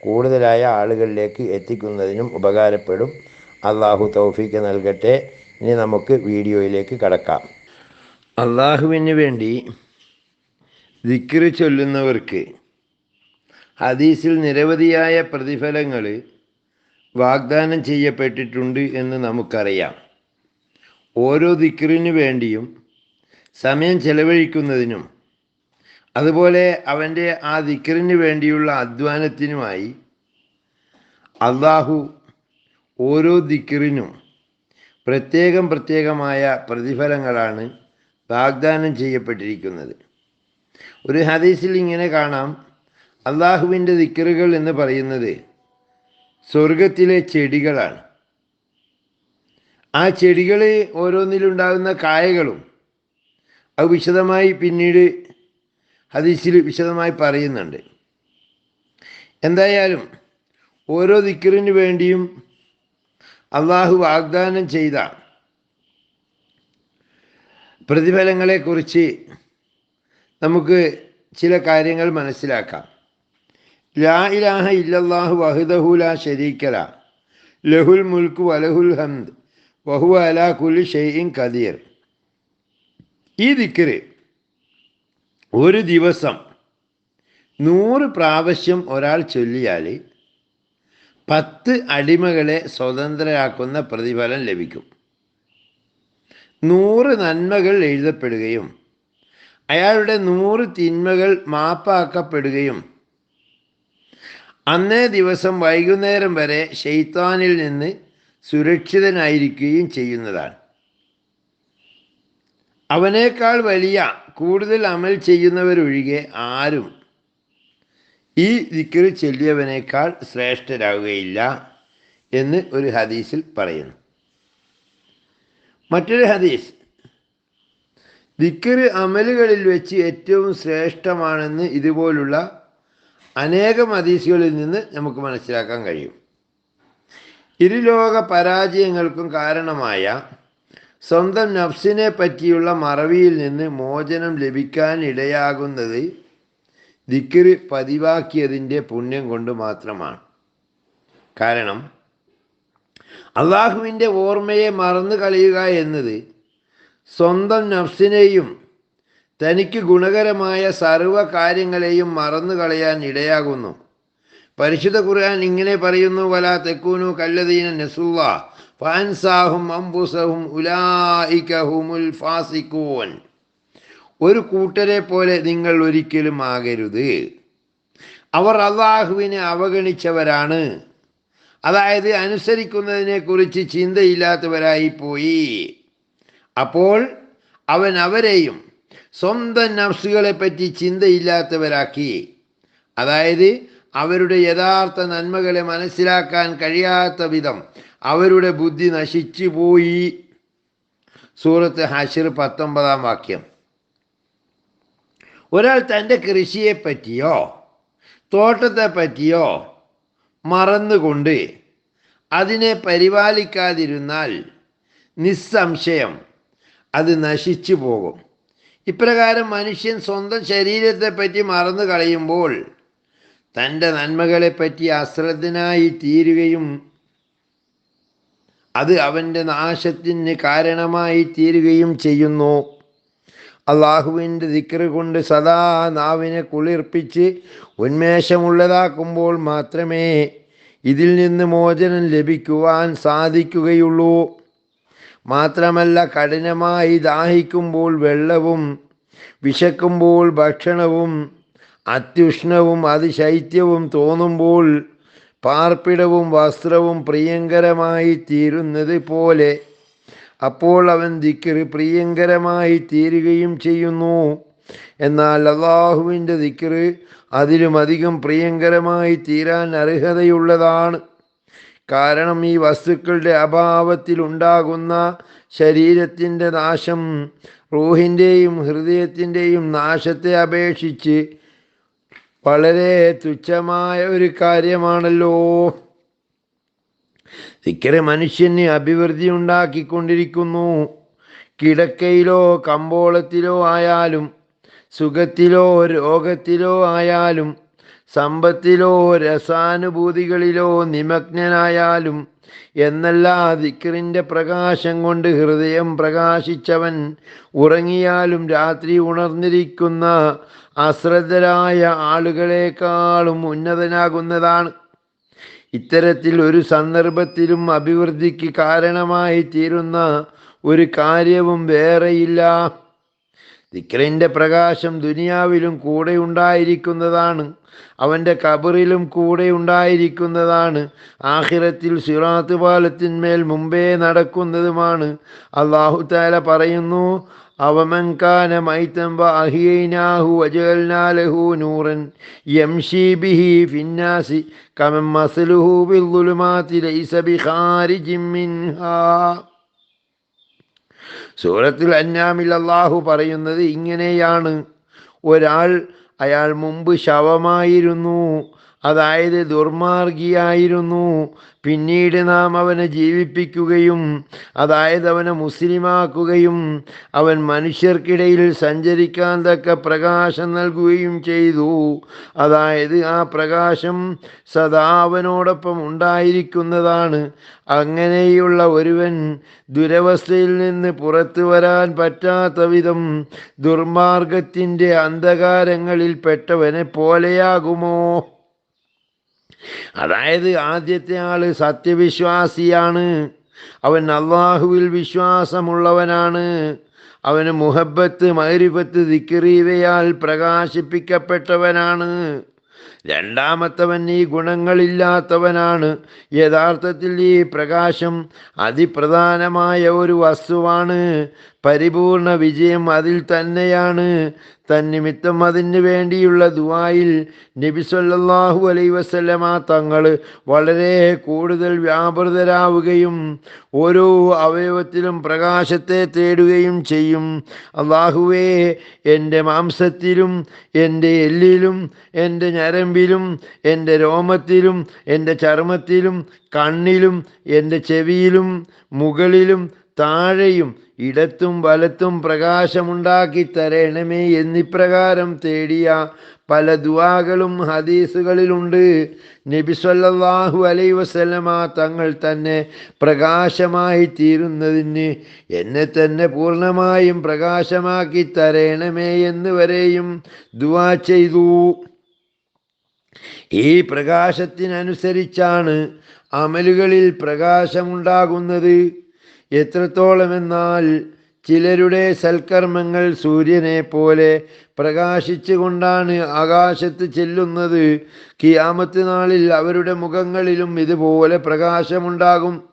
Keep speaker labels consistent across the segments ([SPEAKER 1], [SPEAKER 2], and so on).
[SPEAKER 1] കൂടുതലായ ആളുകളിലേക്ക് എത്തിക്കുന്നതിനും ഉപകാരപ്പെടും. അള്ളാഹു തൗഫീക്ക് നൽകട്ടെ. ഇനി നമുക്ക് വീഡിയോയിലേക്ക് കടക്കാം. അള്ളാഹുവിന് വേണ്ടി ദിക്കറ് ചൊല്ലുന്നവർക്ക് ഹദീസിൽ നിരവധിയായ പ്രതിഫലങ്ങൾ വാഗ്ദാനം ചെയ്യപ്പെട്ടിട്ടുണ്ട് എന്ന് നമുക്കറിയാം. ഓരോ ദിക്റിനു വേണ്ടിയും സമയം ചെലവഴിക്കുന്നതിനും അതുപോലെ അവന്റെ ആ ദിക്കറിന് വേണ്ടിയുള്ള അധ്വാനത്തിനുമായി അള്ളാഹു ഓരോ ദിക്കറിനും പ്രത്യേകം പ്രത്യേകമായ പ്രതിഫലങ്ങളാണ് വാഗ്ദാനം ചെയ്യപ്പെട്ടിരിക്കുന്നത്. ഒരു ഹദീസിൽ ഇങ്ങനെ കാണാം. അള്ളാഹുവിന്റെ ദിക്കറുകൾ എന്ന് പറയുന്നത് സ്വർഗത്തിലെ ചെടികളാണ്. ആ ചെടികൾ ഓരോന്നിലുണ്ടാകുന്ന കായകളും അത് വിശദമായി പിന്നീട് ഹദീസിൽ വിശദമായി പറയുന്നുണ്ട്. എന്തായാലും ഓരോ ദിക്കറിന് വേണ്ടിയും അള്ളാഹു വാഗ്ദാനം ചെയ്ത പ്രതിഫലങ്ങളെക്കുറിച്ച് നമുക്ക് ചില കാര്യങ്ങൾ മനസ്സിലാക്കാം. ലാ ഇലാഹ ഇല്ലാഹു വഹുദഹുല ലാ ശരീക്കല ലഹുൽ മുൽക്കു വലഹുൽ ഹംദ് വഹു അലാ കുൽ ഷെയ്ൻ കദീർ ഈ ദിക്കറ് ഒരു ദിവസം നൂറ് പ്രാവശ്യം ഒരാൾ ചൊല്ലിയാൽ പത്ത് അടിമകളെ സ്വതന്ത്രരാക്കുന്ന പ്രതിഫലം ലഭിക്കും. നൂറ് നന്മകൾ എഴുതപ്പെടുകയും അയാളുടെ നൂറ് തിന്മകൾ മാപ്പാക്കപ്പെടുകയും അന്നേ ദിവസം വൈകുന്നേരം വരെ ഷെയ്ത്താനിൽ നിന്ന് സുരക്ഷിതനായിരിക്കുകയും ചെയ്യുന്നതാണ്. അവനേക്കാൾ വലിയ കൂടുതൽ അമൽ ചെയ്യുന്നവരൊഴികെ ആരും ഈ ദിക്കറ് ചൊല്ലിയവനേക്കാൾ ശ്രേഷ്ഠരാകുകയില്ല എന്ന് ഒരു ഹദീസിൽ പറയുന്നു. മറ്റൊരു ഹദീസ് ദിക്കറ് അമലുകളിൽ വെച്ച് ഏറ്റവും ശ്രേഷ്ഠമാണെന്ന് ഇതുപോലുള്ള അനേകം ഹദീസുകളിൽ നിന്ന് നമുക്ക് മനസ്സിലാക്കാൻ കഴിയും. ഇരുലോക പരാജയങ്ങൾക്കും കാരണമായ സ്വന്തം നഫ്സിനെ പറ്റിയുള്ള മറവിയിൽ നിന്ന് മോചനം ലഭിക്കാൻ ഇടയാകുന്നത് ദിക്കറ് പതിവാക്കിയതിന്റെ പുണ്യം കൊണ്ട് മാത്രമാണ്. കാരണം അള്ളാഹുവിന്റെ ഓർമ്മയെ മറന്നു കളയുക എന്നത് സ്വന്തം നഫ്സിനെയും തനിക്ക് ഗുണകരമായ സർവ കാര്യങ്ങളെയും മറന്നു കളയാൻ ഇടയാകുന്നു. പരിശുദ്ധ ഖുർആൻ ഇങ്ങനെ പറയുന്നു വല തെക്കൂനു കല്ലദീന നസുല്ല ഫാൻസാഹും അംബുസഹും ഉലായിക്കഹുമുൽ ഫാസിക്കൂൻ ഒരു കൂട്ടരെ പോലെ നിങ്ങൾ ഒരിക്കലും ആകരുത്. അവർ അള്ളാഹുവിനെ അവഗണിച്ചവരാണ്. അതായത് അനുസരിക്കുന്നതിനെ കുറിച്ച് പോയി അപ്പോൾ അവൻ അവരെയും സ്വന്തം നഫ്സുകളെ പറ്റി ചിന്തയില്ലാത്തവരാക്കി. അതായത് അവരുടെ യഥാർത്ഥ നന്മകളെ മനസ്സിലാക്കാൻ കഴിയാത്ത വിധം അവരുടെ ബുദ്ധി നശിച്ചു പോയി. സൂറത്ത് ഹാഷിർ പത്തൊമ്പതാം വാക്യം. ഒരാൾ തന്റെ തോട്ടത്തെ പറ്റിയോ മറന്നുകൊണ്ട് അതിനെ പരിപാലിക്കാതിരുന്നാൽ നിസ്സംശയം അത് നശിച്ചു പോകും. ഇപ്രകാരം മനുഷ്യൻ സ്വന്തം ശരീരത്തെ പറ്റി മറന്നു കളയുമ്പോൾ തന്റെ നന്മകളെപ്പറ്റി അശ്രദ്ധനായി തീരുകയും അത് അവന്റെ നാശത്തിന് കാരണമായി തീരുകയും ചെയ്യുന്നു. അള്ളാഹുവിന്റെ ദിക്കറ് കൊണ്ട് സദാ നാവിനെ കുളിർപ്പിച്ച് ഉന്മേഷമുള്ളതാക്കുമ്പോൾ മാത്രമേ ഇതിൽ നിന്ന് മോചനം ലഭിക്കുവാൻ സാധിക്കുകയുള്ളൂ. മാത്രമല്ല കഠിനമായി ദാഹിക്കുമ്പോൾ വെള്ളവും വിശക്കുമ്പോൾ ഭക്ഷണവും അത്യുഷ്ണവും അതിശൈത്യവും തോന്നുമ്പോൾ പാർപ്പിടവും വസ്ത്രവും പ്രിയങ്കരമായി തീരുന്നത് പോലെ അപ്പോൾ അവൻ ദിക്കറ് പ്രിയങ്കരമായി തീരുകയും ചെയ്യുന്നു. എന്നാൽ അള്ളാഹുവിന്റെ ദിക്കറ് അതിലുമധികം പ്രിയങ്കരമായി തീരാൻ അർഹതയുള്ളതാണ്. കാരണം ഈ വസ്തുക്കളുടെ അഭാവത്തിലുണ്ടാകുന്ന ശരീരത്തിന്റെ നാശം റൂഹിന്റെയും ഹൃദയത്തിന്റെയും നാശത്തെ അപേക്ഷിച്ച് വളരെ തുച്ഛമായ ഒരു കാര്യമാണല്ലോ. ദിക്കറ് മനുഷ്യന് അഭിവൃദ്ധി ഉണ്ടാക്കിക്കൊണ്ടിരിക്കുന്നു. കിടക്കയിലോ കമ്പോളത്തിലോ ആയാലും സുഖത്തിലോ രോഗത്തിലോ ആയാലും സമ്പത്തിലോ രസാനുഭൂതികളിലോ നിമഗ്നനായാലും എന്നല്ല ദിക്കറിന്റെ പ്രകാശം കൊണ്ട് ഹൃദയം പ്രകാശിച്ചവൻ ഉറങ്ങിയാലും രാത്രി ഉണർന്നിരിക്കുന്ന അശ്രദ്ധരായ ആളുകളെക്കാളും ഉന്നതനാകുന്നതാണ്. ഇത്തരത്തിൽ ഒരു സന്ദർഭത്തിലും അഭിവൃദ്ധിക്ക് കാരണമായി തീരുന്ന ഒരു കാര്യവും വേറെയില്ല. ദിക്രന്റെ പ്രകാശം ദുനിയാവിലും കൂടെ ഉണ്ടായിരിക്കുന്നതാണ്. അവന്റെ കബറിലും കൂടെ ഉണ്ടായിരിക്കുന്നതാണ്. ആഹിരത്തിൽ സിറാത്ത് പാലത്തിന്മേൽ മുമ്പേ നടക്കുന്നതുമാണ്. അള്ളാഹു താല പറയുന്നു അവമൻകാന മൈത്തം അഹിയൈനാഹു വജൽനാലഹു നൂറൻ യംഷി ബിഹി ഫിന്നാസി കമം മസലുഹു ബിൽദുലുമാതി ലൈസ ബിഖാരിജിൻ മിൻഹാ. സൂറത്തുൽ അന്നാമിൽ അള്ളാഹു പറയുന്നത് ഇങ്ങനെയാണ്. ഒരാൾ അയാൾ മുമ്പ് ശവമായിരുന്നു. അതായത് ദുർമാർഗിയായിരുന്നു. പിന്നീട് നാം അവനെ ജീവിപ്പിക്കുകയും അതായത് അവനെ മുസ്ലിമാക്കുകയും അവൻ മനുഷ്യർക്കിടയിൽ സഞ്ചരിക്കാൻ തക്ക പ്രകാശം നൽകുകയും ചെയ്തു. അതായത് ആ പ്രകാശം സദാ അവനോടൊപ്പം ഉണ്ടായിരിക്കുന്നതാണ്. അങ്ങനെയുള്ള ഒരുവൻ ദുരവസ്ഥയിൽ നിന്ന് പുറത്തു വരാൻ പറ്റാത്ത വിധം ദുർമാർഗത്തിന്റെ അന്ധകാരങ്ങളിൽ പെട്ടവനെ പോലെയാകുമോ? അതായത് ആദ്യത്തെ ആൾ സത്യവിശ്വാസിയാണ്. അവൻ അള്ളാഹുവിൽ വിശ്വാസമുള്ളവനാണ്. അവന് മുഹബത്ത് മൈരിഫത്ത് ദിക്കറീവയാൽ പ്രകാശിപ്പിക്കപ്പെട്ടവനാണ്. രണ്ടാമത്തവൻ ഈ ഗുണങ്ങളില്ലാത്തവനാണ്. യഥാർത്ഥത്തിൽ ഈ പ്രകാശം അതിപ്രധാനമായ ഒരു വസ്തുവാണ്. പരിപൂർണ വിജയം അതിൽ തന്നെയാണ്. തന്നിമിത്തം അതിന് വേണ്ടിയുള്ള ദുവായിൽ നബി സല്ലല്ലാഹു അലൈ വസല്ലമ തങ്ങൾ വളരെ കൂടുതൽ വ്യാപൃതരാവുകയും ഓരോ അവയവത്തിലും പ്രകാശത്തെ തേടുകയും ചെയ്യും. അള്ളാഹുവേ എന്റെ മാംസത്തിലും എന്റെ എല്ലിലും എന്റെ ഞരമ്പിലും എന്റെ രോമത്തിലും എന്റെ ചർമ്മത്തിലും കണ്ണിലും എന്റെ ചെവിയിലും മുകളിലും താഴെയും ഇടത്തും വലത്തും പ്രകാശമുണ്ടാക്കി തരണമേ എന്നിപ്രകാരം തേടിയ പല ദുവാകളും ഹദീസുകളിലുണ്ട്. നബി സല്ലല്ലാഹു അലൈ വസ്ലമ തങ്ങൾ തന്നെ പ്രകാശമായി തീരുന്നതിന് എന്നെ തന്നെ പൂർണമായും പ്രകാശമാക്കി തരണമേ എന്ന് വരെയും ദുവാ ചെയ്തു. ഈ പ്രകാശത്തിനനുസരിച്ചാണ് അമലുകളിൽ പ്രകാശമുണ്ടാകുന്നത്. എത്രത്തോളമെന്നാൽ ചിലരുടെ സൽക്കർമ്മങ്ങൾ സൂര്യനെ പോലെ പ്രകാശിച്ചുകൊണ്ടാണ് ആകാശത്ത് ചെല്ലുന്നത്. കിയാമത്ത് നാളിൽ അവരുടെ മുഖങ്ങളിലും ഇതുപോലെ പ്രകാശമുണ്ടാകും.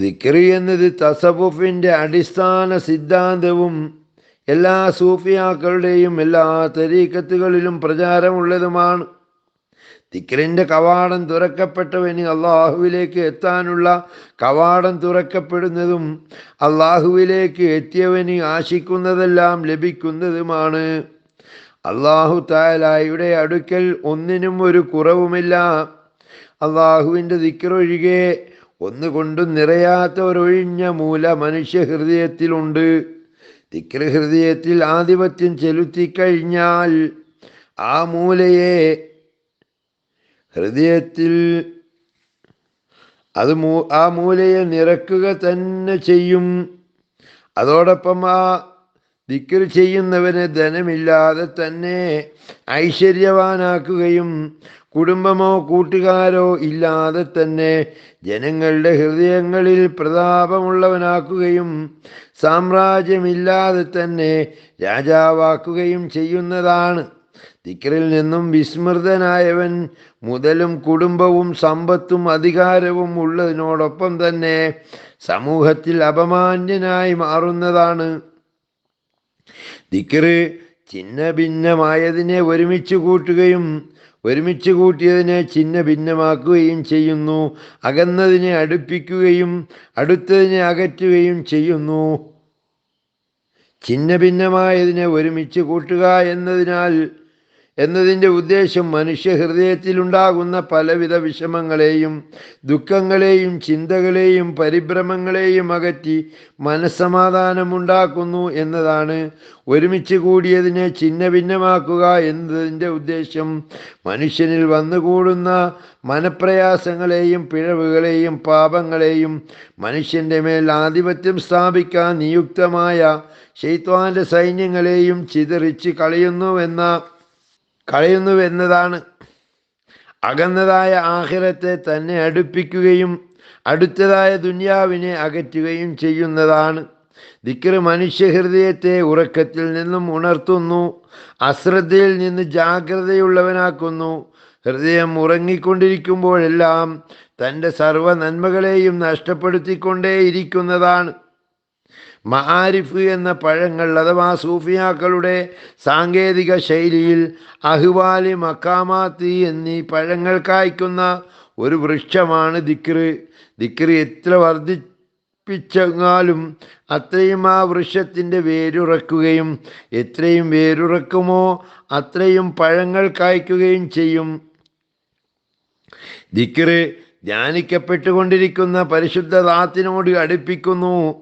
[SPEAKER 1] ദിക്രി എന്നത് തസവുഫിന്റെ അടിസ്ഥാന സിദ്ധാന്തവും എല്ലാ സൂഫിയാക്കളുടെയും എല്ലാ തരീക്കത്തുകളിലും പ്രചാരമുള്ളതുമാണ്. ദിക്റിന്റെ കവാടം തുറക്കപ്പെട്ടവന് അള്ളാഹുവിലേക്ക് എത്താനുള്ള കവാടം തുറക്കപ്പെടുന്നതും അള്ളാഹുവിലേക്ക് എത്തിയവന് ആശിക്കുന്നതെല്ലാം ലഭിക്കുന്നതുമാണ്. അള്ളാഹു താലായുടെ അടുക്കൽ ഒന്നിനും ഒരു കുറവുമില്ല. അള്ളാഹുവിന്റെ ദിക്കറൊഴികെ ഒന്നുകൊണ്ടും നിറയാത്ത ഒരൊഴിഞ്ഞ മൂല മനുഷ്യ ഹൃദയത്തിലുണ്ട് ഹൃദയത്തിൽ ആധിപത്യം ചെലുത്തിക്കഴിഞ്ഞാൽ ആ മൂലയെ ഹൃദയത്തിൽ അത് മൂ ആ മൂലയെ നിറക്കുക തന്നെ ചെയ്യും. അതോടൊപ്പം ആ ദിക്കർ ചെയ്യുന്നവന് ധനമില്ലാതെ തന്നെ ഐശ്വര്യവാനാക്കുകയും കുടുംബമോ കൂട്ടുകാരോ ഇല്ലാതെ തന്നെ ജനങ്ങളുടെ ഹൃദയങ്ങളിൽ പ്രതാപമുള്ളവനാക്കുകയും സാമ്രാജ്യമില്ലാതെ തന്നെ രാജാവാക്കുകയും ചെയ്യുന്നതാണ്. ദിക്റിൽ നിന്നും വിസ്മൃതനായവൻ മുതലും കുടുംബവും സമ്പത്തും അധികാരവും ഉള്ളതിനോടൊപ്പം തന്നെ സമൂഹത്തിൽ അപമാന്യനായി മാറുന്നതാണ്. ദിക്റ് ചിന്ന ഭിന്നമായതിനെ ഒരുമിച്ച് കൂട്ടുകയും ഒരുമിച്ച് കൂട്ടിയതിനെ ചിന്ന ഭിന്നമാക്കുകയും ചെയ്യുന്നു. അകന്നതിനെ അടുപ്പിക്കുകയും അടുത്തതിനെ അകറ്റുകയും ചെയ്യുന്നു. ചിന്ന ഭിന്നമായതിനെ ഒരുമിച്ച് കൂട്ടുക എന്നതിനാൽ എന്നതിന്റെ ഉദ്ദേശം മനുഷ്യ ഹൃദയത്തിലുണ്ടാകുന്ന പലവിധ വിഷമങ്ങളെയും ദുഃഖങ്ങളെയും ചിന്തകളെയും പരിഭ്രമങ്ങളെയും അകറ്റി മനസ്സമാധാനമുണ്ടാക്കുന്നു എന്നതാണ് ഒരുമിച്ച് കൂടിയതിനെ ചിന്ന ഭിന്നമാക്കുക എന്നതിന്റെ ഉദ്ദേശം. മനുഷ്യനിൽ വന്നുകൂടുന്ന മനപ്രയാസങ്ങളെയും പിഴവുകളെയും പാപങ്ങളെയും മനുഷ്യന്റെ മേൽ ആധിപത്യം സ്ഥാപിക്കാൻ നിയുക്തമായ ശൈത്വാന്റെ സൈന്യങ്ങളെയും ചിതറിച്ച് കളയുന്നുവെന്ന കളയുന്നുവെന്നതാണ് അകന്നതായ ആഹിരത്തെ തന്നെ അടുപ്പിക്കുകയും അടുത്തതായ ദുന്യാവിനെ അകറ്റുകയും ചെയ്യുന്നതാണ്. ദിക്കറ് മനുഷ്യഹൃദയത്തെ ഉറക്കത്തിൽ നിന്നും ഉണർത്തുന്നു അശ്രദ്ധയിൽ നിന്ന് ജാഗ്രതയുള്ളവനാക്കുന്നു. ഹൃദയം ഉറങ്ങിക്കൊണ്ടിരിക്കുമ്പോഴെല്ലാം തന്റെ സർവ നന്മകളെയും നഷ്ടപ്പെടുത്തിക്കൊണ്ടേയിരിക്കുന്നതാണ്. മഹാരിഫ് എന്ന പഴങ്ങൾ അഥവാ സൂഫിയാക്കളുടെ സാങ്കേതിക ശൈലിയിൽ അഹ്വാലി മക്കാമാത്തി എന്നീ പഴങ്ങൾ കായ്ക്കുന്ന ഒരു വൃക്ഷമാണ് ദിക്റ് ദിക്റ് എത്ര വർദ്ധിപ്പിച്ചാലും അത്രയും ആ വൃക്ഷത്തിന്റെ വേരുറക്കുകയും എത്രയും വേരുറക്കുമോ അത്രയും പഴങ്ങൾ കായ്ക്കുകയും ചെയ്യും. ദിക്റ് ധ്യാനിക്കപ്പെട്ടുകൊണ്ടിരിക്കുന്ന പരിശുദ്ധ ദാത്തിനോട് അടുപ്പിക്കുന്നു.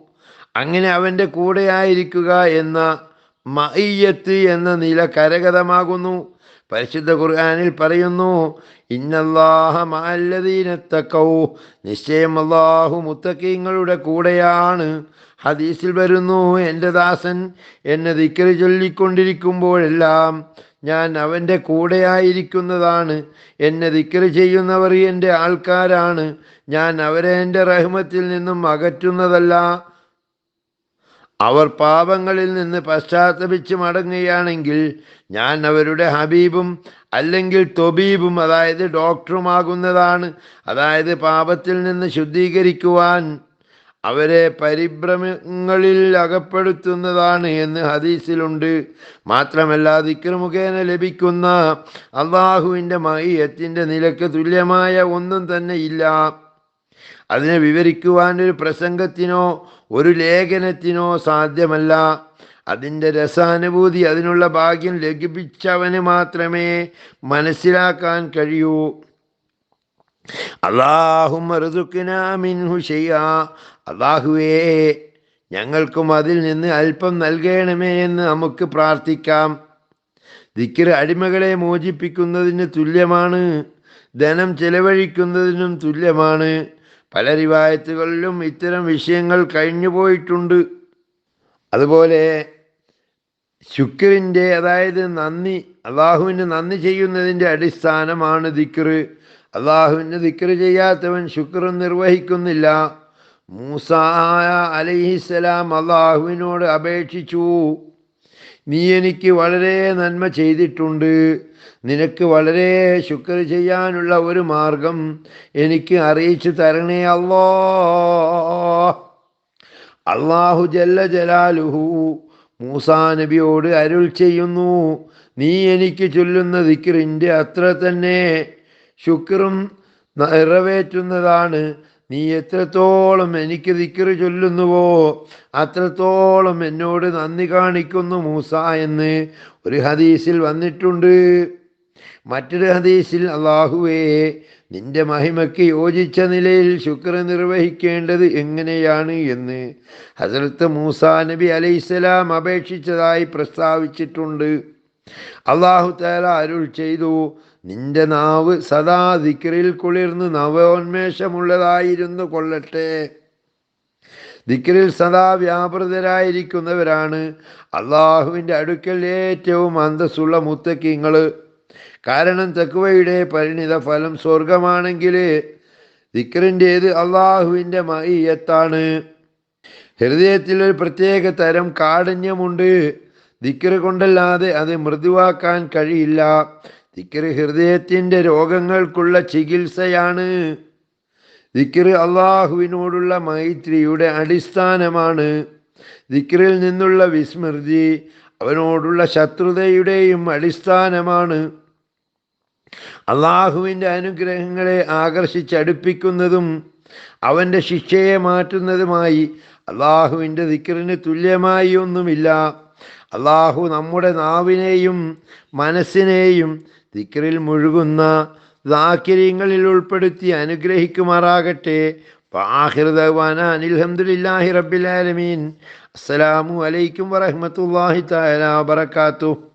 [SPEAKER 1] അങ്ങനെ അവന്റെ കൂടെയായിരിക്കുക എന്ന മയ്യത്ത് എന്ന നില കരഗതമാകുന്നു. പരിശുദ്ധ ഖുർആാനിൽ പറയുന്നു ഇന്നല്ലാഹ മാല്ലദീനത്തക്കൗ നിശ്ചയം അള്ളാഹു മുത്തക്കീങ്ങളുടെ കൂടെയാണ്. ഹദീസിൽ വരുന്നു എന്റെ ദാസൻ എന്നെ ദിക്കറി ചൊല്ലിക്കൊണ്ടിരിക്കുമ്പോഴെല്ലാം ഞാൻ അവന്റെ കൂടെയായിരിക്കുന്നതാണ് എന്നെ ദിക്കറി ചെയ്യുന്നവർ എന്റെ ആൾക്കാരാണ്. ഞാൻ അവരെ എന്റെ റഹ്മത്തിൽ നിന്നും അകറ്റുന്നതല്ല. അവർ പാപങ്ങളിൽ നിന്ന് പശ്ചാത്തപിച്ച് മടങ്ങുകയാണെങ്കിൽ ഞാൻ അവരുടെ ഹബീബും അല്ലെങ്കിൽ തൊബീബും അതായത് ഡോക്ടറുമാകുന്നതാണ്. അതായത് പാപത്തിൽ നിന്ന് ശുദ്ധീകരിക്കുവാൻ അവരെ പരിഭ്രമങ്ങളിൽ അകപ്പെടുത്തുന്നതാണ് എന്ന് ഹദീസിലുണ്ട്. മാത്രമല്ല ദിക്രമുഖേന ലഭിക്കുന്ന അള്ളാഹുവിന്റെ മഹിയത്തിന്റെ നിലയ്ക്ക് തുല്യമായ ഒന്നും തന്നെ ഇല്ല. അതിനെ വിവരിക്കുവാൻ ഒരു പ്രസംഗത്തിനോ ഒരു ലേഖനത്തിനോ സാധ്യമല്ല. അതിന്റെ രസാനുഭൂതി അതിനുള്ള ഭാഗ്യം ലഭിച്ചവന് മാത്രമേ മനസ്സിലാക്കാൻ കഴിയൂ. അള്ളാഹുമിൻഹു ചെയ്യാ അള്ളാഹുവേ ഞങ്ങൾക്കും അതിൽ നിന്ന് അല്പം നൽകണമേ എന്ന് നമുക്ക് പ്രാർത്ഥിക്കാം. ദിക്കർ അടിമകളെ മോചിപ്പിക്കുന്നതിന് തുല്യമാണ്. ധനം ചെലവഴിക്കുന്നതിനും തുല്യമാണ്. പല റിവായത്തുകളിലും ഇത്തരം വിഷയങ്ങൾ കഴിഞ്ഞു പോയിട്ടുണ്ട്. അതുപോലെ ശുക്രിന്റെ അതായത് നന്ദി അള്ളാഹുവിന് നന്ദി ചെയ്യുന്നതിന്റെ അടിസ്ഥാനമാണ് ദിക്റ് അള്ളാഹുവിന് ദിക്റ് ചെയ്യാത്തവൻ ശുക്ർ നിർവഹിക്കുന്നില്ല. മൂസായ അലൈഹിസ്സലാം അള്ളാഹുവിനോട് അപേക്ഷിച്ചു. നീ എനിക്ക് വളരെ നന്മ ചെയ്തിട്ടുണ്ട്. നിനക്ക് വളരെ ശുക്ർ ചെയ്യാനുള്ള ഒരു മാർഗം എനിക്ക് അറിയിച്ചു തരണേ അല്ലോ. അള്ളാഹു ജല്ല ജലാലുഹു മൂസാ നബിയോട് അരുൾ ചെയ്യുന്നു. നീ എനിക്ക് ചൊല്ലുന്ന ദിക്റിന്റെ അത്ര തന്നെ ശുക്രും നിറവേറ്റുന്നതാണ്. നീ എത്രത്തോളം എനിക്ക് ദിക്റ് ചൊല്ലുന്നുവോ അത്രത്തോളം എന്നോട് നന്ദി കാണിക്കുന്നു മൂസ എന്ന് ഒരു ഹദീസിൽ വന്നിട്ടുണ്ട്. മറ്റൊരു ഹദീസിൽ അള്ളാഹുവേ നിന്റെ മഹിമയ്ക്ക് യോജിച്ച നിലയിൽ ശുക്ർ നിർവഹിക്കേണ്ടത് എങ്ങനെയാണ് എന്ന് ഹസരത്ത് മൂസ നബി അലൈസലാം അപേക്ഷിച്ചതായി പ്രസ്താവിച്ചിട്ടുണ്ട്. അള്ളാഹു താല അരുൾ ചെയ്തു നിന്റെ നാവ് സദാ ദിക്റിൽ കുളിർന്ന് നവോന്മേഷമുള്ളതായിരുന്നു കൊള്ളട്ടെ. ദിക്റിൽ സദാ വ്യാപൃതരായിരിക്കുന്നവരാണ് അള്ളാഹുവിന്റെ അടുക്കൽ ഏറ്റവും അന്തസ്സുള്ള മുത്തക്കിങ്ങൾ. കാരണം തക്കുവയുടെ പരിണിത ഫലം സ്വർഗമാണെങ്കിൽ ദിക്റിന്റേത് അള്ളാഹുവിന്റെ മയ്യത്താണ് ഹൃദയത്തിൽ ഒരു പ്രത്യേക തരം കാഠിന്യമുണ്ട്. ദിക്കറ് കൊണ്ടല്ലാതെ അത് മൃദുവാക്കാൻ കഴിയില്ല. ദിക്കറ് ഹൃദയത്തിന്റെ രോഗങ്ങൾക്കുള്ള ചികിത്സയാണ്. ദിക്കറ് അള്ളാഹുവിനോടുള്ള മൈത്രിയുടെ അടിസ്ഥാനമാണ്. ദിക്കറിൽ നിന്നുള്ള വിസ്മൃതി അവനോടുള്ള ശത്രുതയുടെയും അടിസ്ഥാനമാണ്. അള്ളാഹുവിന്റെ അനുഗ്രഹങ്ങളെ ആകർഷിച്ചടുപ്പിക്കുന്നതും അവന്റെ ശിക്ഷയെ മാറ്റുന്നതുമായി അള്ളാഹുവിന്റെ ദിക്കറിന് തുല്യമായി ഒന്നുമില്ല. അള്ളാഹു നമ്മുടെ നാവിനെയും മനസ്സിനെയും ദിക്കറിൽ മുഴുകുന്ന ദാക്കിര്യങ്ങളിൽ ഉൾപ്പെടുത്തി അനുഗ്രഹിക്കുമാറാകട്ടെ. അസ്സലാമു അലൈക്കും വറഹമത്തല്ലാഹി താല വബർക്കാത്തു